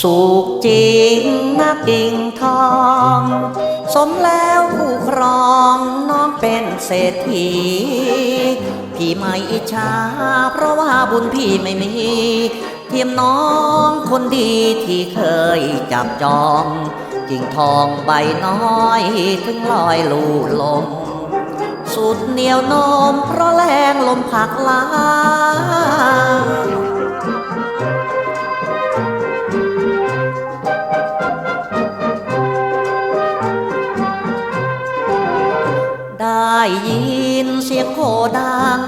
สุขจริงนักกิ่งทอง สมแล้วผู้ครองน้องเป็นเศรษฐี พี่ไม่อิจฉาเพราะว่าบุญพี่ไม่มี เทียมน้องคนดีที่เคยจับจองกิ่งทองใบน้อยถึงลอยลู่ลม สุดเหนียวนมเพราะแรงลมผักล้าง ยินเสียงโคดัง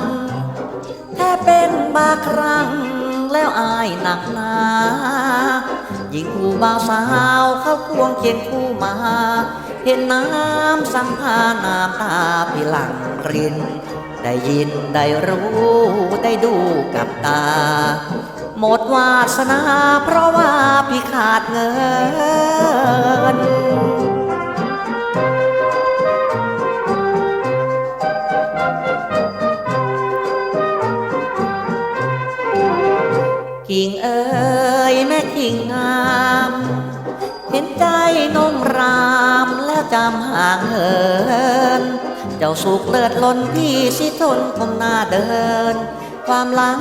แค่เป็นบาครั้งแล้วอายหนักหนาหญิงคู่บ่าวสาวเข้าควงเคียงคู่มา เห็นน้ำสังพาน้ำตาพี่หลังริน ได้ยินได้รู้ได้ดูกับตา หมดวาสนาเพราะว่าพี่ขาดเงิน กิ่งเอ๋ยแม่กิ่งงาม เห็นใจนงรามแล้วจำห่างเหิน เจ้าสุขเลิศล้นพี่สิทนคมหน้าเดิน ความหลัง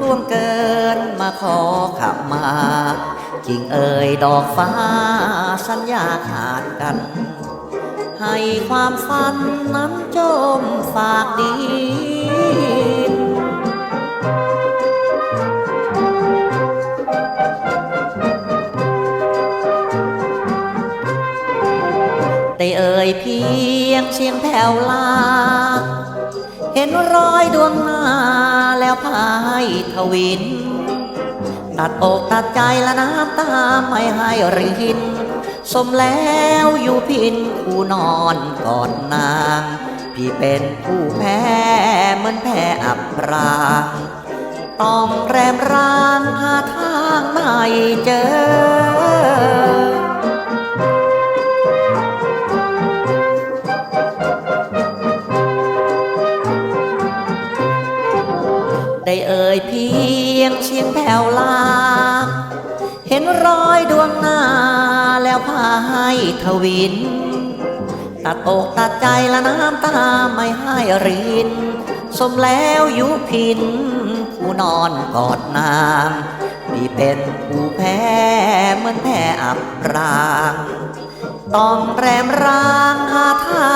ล่วงเกินมาขอขับมากิงเอ๋ยดอกฟ้าสัญญาขาดกัน ให้ความฝันนั้นจมฝากดิ ได้เอ่ยเพียงเสียงแผ่วลา เห็นรอยดวงหน้าแล้วพายทวิน ตัดอกตัดใจและน้ำตาไม่ให้ริน สมแล้วอยู่พินคู่นอนกอดนาง พี่เป็นผู้แพ้เหมือนแพ้อับปรางต้องแรมร่างหาทางไม่เจอ ได้เอ่ยเพียงเสียงแผ่วลา เห็นรอยดวงหน้าแล้วพาให้ทวิน ตัดอกตัดใจและน้ำตาไม่ให้ริน สมแล้วยุพิน ผู้นอนกอดนางพี่เป็นผู้แพ้เหมือนแพ้อับราง ต้องแรมร่างหาทา